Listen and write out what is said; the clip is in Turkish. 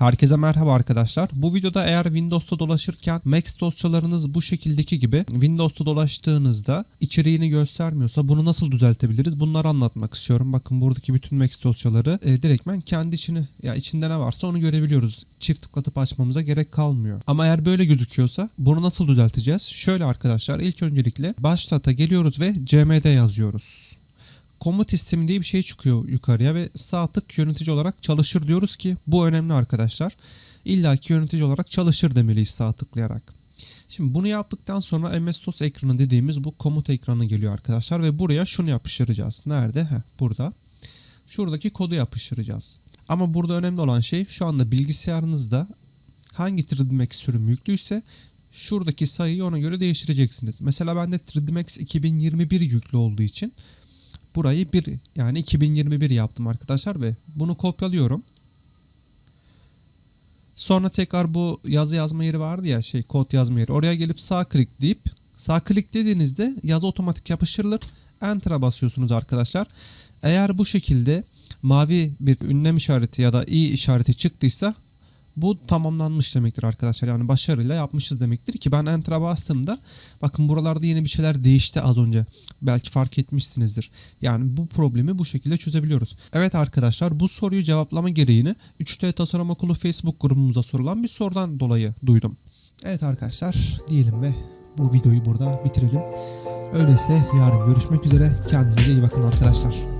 Herkese merhaba arkadaşlar. Bu videoda eğer Windows'ta dolaşırken Max dosyalarınız bu şekildeki gibi Windows'ta dolaştığınızda içeriğini göstermiyorsa bunu nasıl düzeltebiliriz? Bunları anlatmak istiyorum. Bakın buradaki bütün Max dosyaları e, direktmen kendi içini ya içinde ne varsa onu görebiliyoruz. Çift tıklatıp açmamıza gerek kalmıyor. Ama eğer böyle gözüküyorsa bunu nasıl düzelteceğiz? Şöyle arkadaşlar ilk öncelikle başlata geliyoruz ve cmd yazıyoruz komut istemi diye bir şey çıkıyor yukarıya ve sağ tık yönetici olarak çalışır diyoruz ki bu önemli arkadaşlar. İlla ki yönetici olarak çalışır demeliyiz sağ tıklayarak. Şimdi bunu yaptıktan sonra MS-DOS ekranı dediğimiz bu komut ekranı geliyor arkadaşlar ve buraya şunu yapıştıracağız. Nerede? Heh, burada. Şuradaki kodu yapıştıracağız. Ama burada önemli olan şey şu anda bilgisayarınızda hangi 3D Max sürümü yüklüyse şuradaki sayıyı ona göre değiştireceksiniz. Mesela bende 3D Max 2021 yüklü olduğu için burayı bir yani 2021 yaptım arkadaşlar ve bunu kopyalıyorum. Sonra tekrar bu yazı yazma yeri vardı ya şey kod yazma yeri. Oraya gelip sağ klikleyip sağ klik dediğinizde yazı otomatik yapıştırılır. Enter'a basıyorsunuz arkadaşlar. Eğer bu şekilde mavi bir ünlem işareti ya da i işareti çıktıysa bu tamamlanmış demektir arkadaşlar. Yani başarıyla yapmışız demektir ki ben enter'a bastığımda bakın buralarda yeni bir şeyler değişti az önce. Belki fark etmişsinizdir. Yani bu problemi bu şekilde çözebiliyoruz. Evet arkadaşlar bu soruyu cevaplama gereğini 3D Tasarım Okulu Facebook grubumuza sorulan bir sorudan dolayı duydum. Evet arkadaşlar diyelim ve bu videoyu burada bitirelim. Öyleyse yarın görüşmek üzere. Kendinize iyi bakın arkadaşlar.